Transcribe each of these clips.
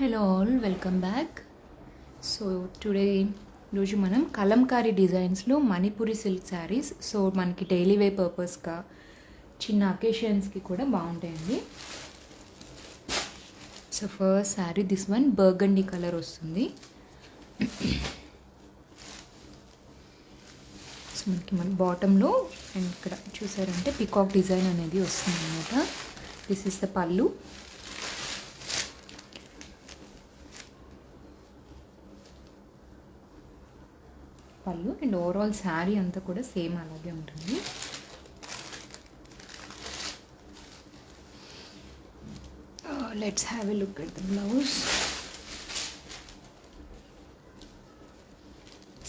Hello all welcome back so today రోజు మనం కలంకారీ డిజైన్స్లో మణిపురి సిల్క్ శారీస్ సో మనకి డైలీ వే పర్పస్గా చిన్న అకేషన్స్కి కూడా బాగుంటాయండి. So first sari this one burgundy colour వస్తుంది. సో మనకి మన బాటంలో అండ్ ఇక్కడ చూసారంటే పికాక్ డిజైన్ అనేది వస్తుంది అనమాట దిస్ ఇస్ ద పళ్ళు పళ్ళు అండ్ ఓవరాల్ శారీ అంతా కూడా సేమ్ అలాగే ఉంటుంది. Let's have a look at the blouse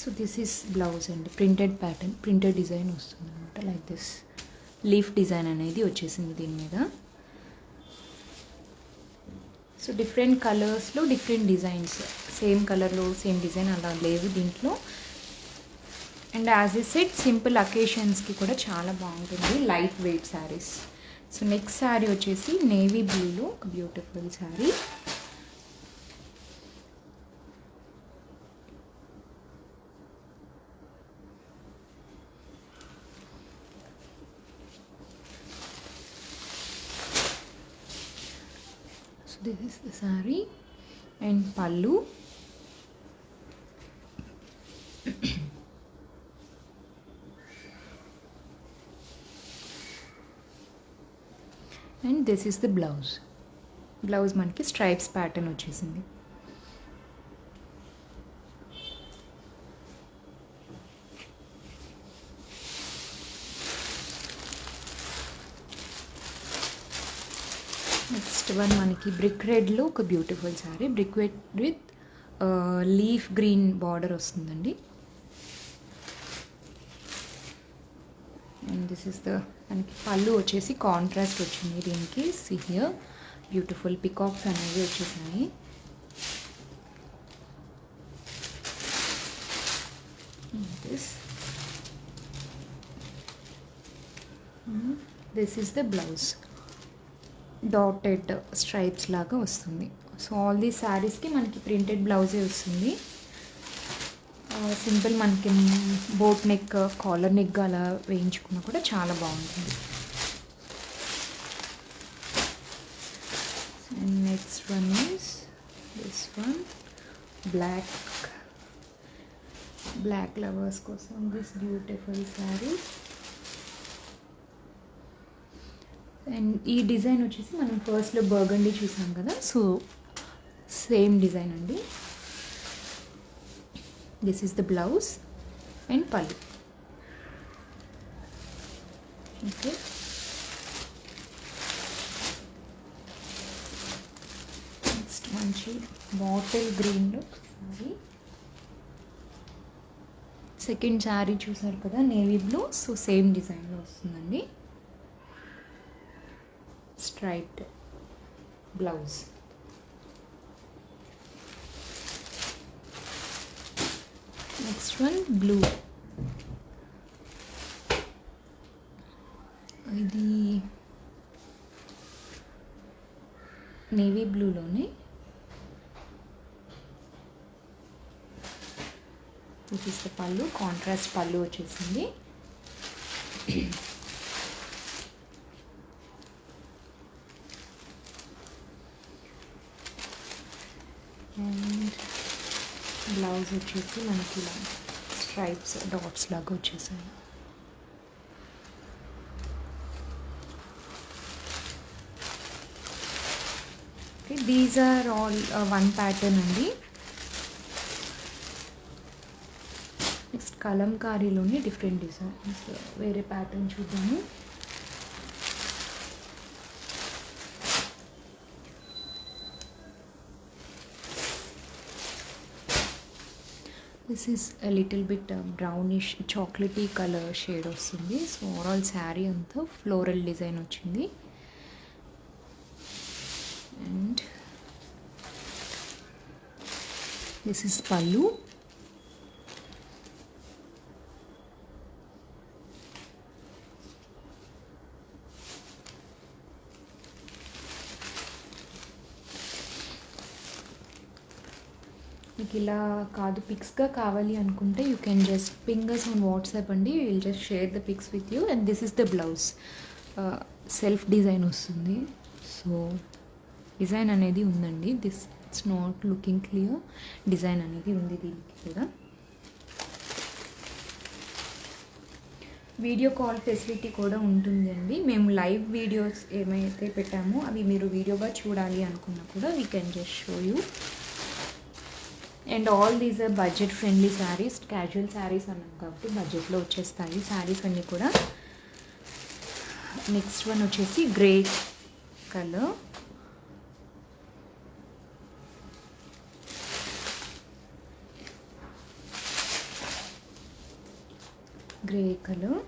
so this is blouse అండి ప్రింటెడ్ ప్యాటర్న్ ప్రింటెడ్ డిజైన్ వస్తుంది అనమాట లైక్ దిస్ లీఫ్ డిజైన్ అనేది వచ్చేసింది దీని మీద. సో డిఫరెంట్ కలర్స్లో డిఫరెంట్ డిజైన్స్ సేమ్ కలర్లో సేమ్ డిజైన్ అలా లేదు దీంట్లో. And as a set simple అకేషన్స్కి కూడా చాలా బాగుంటుంది. Light weight saris so next sari వచ్చేసి నేవీ బ్లూలో ఒక beautiful sari so this is the sari and pallu and this is the blouse blouse మనకి స్ట్రైప్స్ ప్యాటర్న్ వచ్చేసింది. నెక్స్ట్ వన్ మనకి brick రెడ్లో ఒక beautiful sari brick red with leaf green border వస్తుందండి and this is the మనకి పళ్ళు వచ్చేసి contrast వచ్చింది దీనికి. సిహియర్ బ్యూటిఫుల్ పికాక్స్ అనేవి వచ్చేసాయి this this is the blouse dotted stripes లాగా వస్తుంది. సో ఆల్ దీ శారీస్కి మనకి ప్రింటెడ్ బ్లౌజే వస్తుంది. సింపుల్ మనకి బోట్ నెక్ కాలర్ నెక్ అలా వేయించుకున్నా కూడా చాలా బాగుంటుంది. Next one is this one black black lovers కోసం దిస్ బ్యూటిఫుల్ శారీ అండ్ ఈ డిజైన్ వచ్చేసి మనం ఫస్ట్లో బర్గండి చూసాం కదా సో సేమ్ డిజైన్ అండి. This is the blouse and pallu okay next మంచి బాటిల్ గ్రీన్లో సారీ సెకండ్ శారీ చూసారు కదా నేవీ బ్లూ సో సేమ్ డిజైన్లో వస్తుందండి. Striped blouse next one blue ఇది నేవీ బ్లూలోనే దిస్ పళ్ళు కాంట్రాస్ట్ పళ్ళు వచ్చేసింది. అండ్ బ్లౌజ్ వచ్చేసి మనకి ఇలా స్ట్రైప్స్ డాట్స్ లాగా వచ్చేసాయి. Okay these are all one pattern అండి. నెక్స్ట్ కలంకారీలోని డిఫరెంట్ డిజైన్స్ వేరే ప్యాటర్న్ చూద్దాము. This is little bit brownish chocolatey colour shade వస్తుంది. సో ఓవరాల్ శారీ అంతా ఫ్లోరల్ డిజైన్ వచ్చింది. అండ్ దిస్ ఇస్ పళ్ళు మనకి ఇలా కాదు పిక్స్గా కావాలి అనుకుంటే you can just ping us on WhatsApp అండి. Will just share the pics with you and this is the blouse self design వస్తుంది. సో డిజైన్ అనేది ఉందండి. This it's not looking clear design అనేది ఉంది దీనికి కూడా. వీడియో కాల్ ఫెసిలిటీ కూడా ఉంటుందండి మేము లైవ్ వీడియోస్ ఏమైతే పెట్టామో అవి మీరు వీడియోగా చూడాలి అనుకున్నా కూడా we can just show you and all these are budget friendly saris casual saris అన్నాం కాబట్టి బడ్జెట్లో వచ్చేస్తాయి. శారీస్ అన్నీ కూడా నెక్స్ట్ వన్ వచ్చేసి grey colour grey colour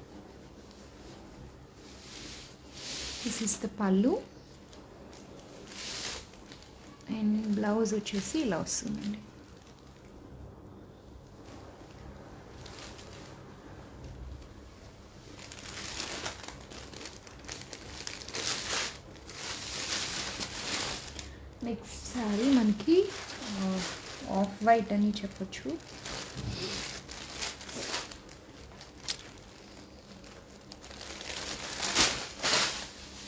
this is the pallu and blouse వచ్చేసి ఇలా వస్తుందండి నెక్స్ట్ సారీ మనకి ఆఫ్ వైట్ అని చెప్పొచ్చు.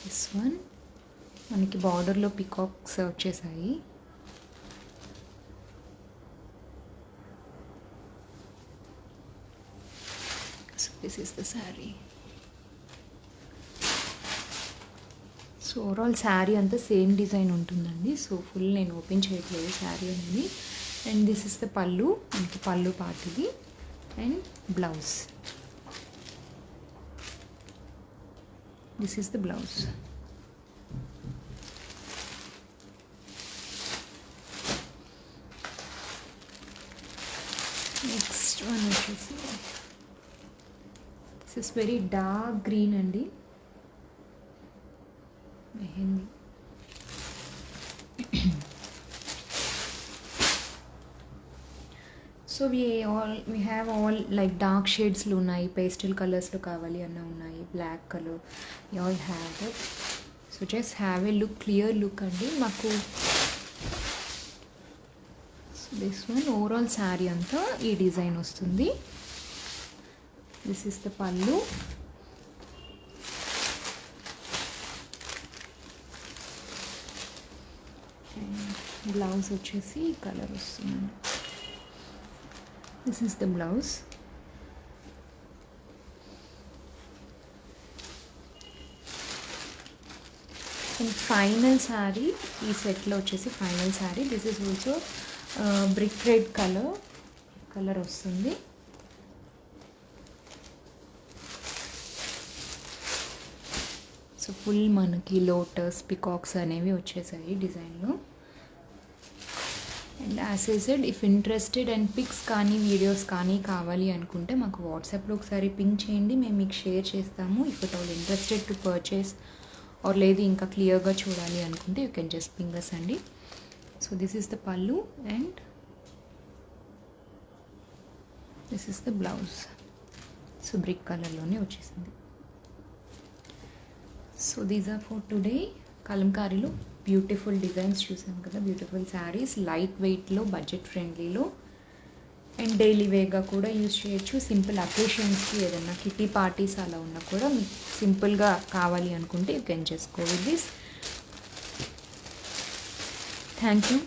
దిస్ వన్ మనకి బార్డర్లో పికాక్స్ వచ్చేసాయి. So this is the sari so overall sari అంతా సేమ్ డిజైన్ ఉంటుందండి. సో ఫుల్ నేను ఓపెన్ చేయట్లేదు శారీ అనేది. అండ్ దిస్ ఇస్ ద పళ్ళు మనకి pallu పాటిది and blouse this is the blouse next one వచ్చేసి this is very dark green అండి. Mehndi so we all we have all like dark షేడ్స్లో ఉన్నాయి. Pastel కలర్స్లో కావాలి అన్న ఉన్నాయి. Black colour you all have it so just have a look clear look అండి. మాకు this one overall sari అంతా ఈ డిజైన్ వస్తుంది. This is the pallu blouse వచ్చేసి కలర్ వస్తుంది. This is the blouse and final sari ఈ సెట్లో వచ్చేసి final sari this is also brick red colour colour వస్తుంది. సో ఫుల్ మనకి లోటస్ పికాక్స్ అనేవి వచ్చేసాయి డిజైన్లో and as I said if interested and pics కానీ వీడియోస్ కానీ కావాలి అనుకుంటే మాకు వాట్సాప్లో ఒకసారి పింక్ చేయండి. మేము మీకు షేర్ చేస్తాము. If it all interested to purchase or లేదు ఇంకా క్లియర్గా చూడాలి అనుకుంటే you can just ping us అండి. So this is the pallu and this is the blouse so brick కలర్లోనే వచ్చేసింది. So these are for today కలంకారీలో beautiful designs చూసాం కదా బ్యూటిఫుల్ శారీస్. లైట్ వెయిట్లో బడ్జెట్ ఫ్రెండ్లీలో అండ్ డైలీ వేగా కూడా యూజ్ చేయొచ్చు. సింపుల్ అకేషన్స్కి ఏదైనా కిటీ పార్టీస్ అలా ఉన్నా కూడా మీకు సింపుల్గా కావాలి అనుకుంటే యూ కెన్ చేసుకో విత్ దిస్ థ్యాంక్ యూ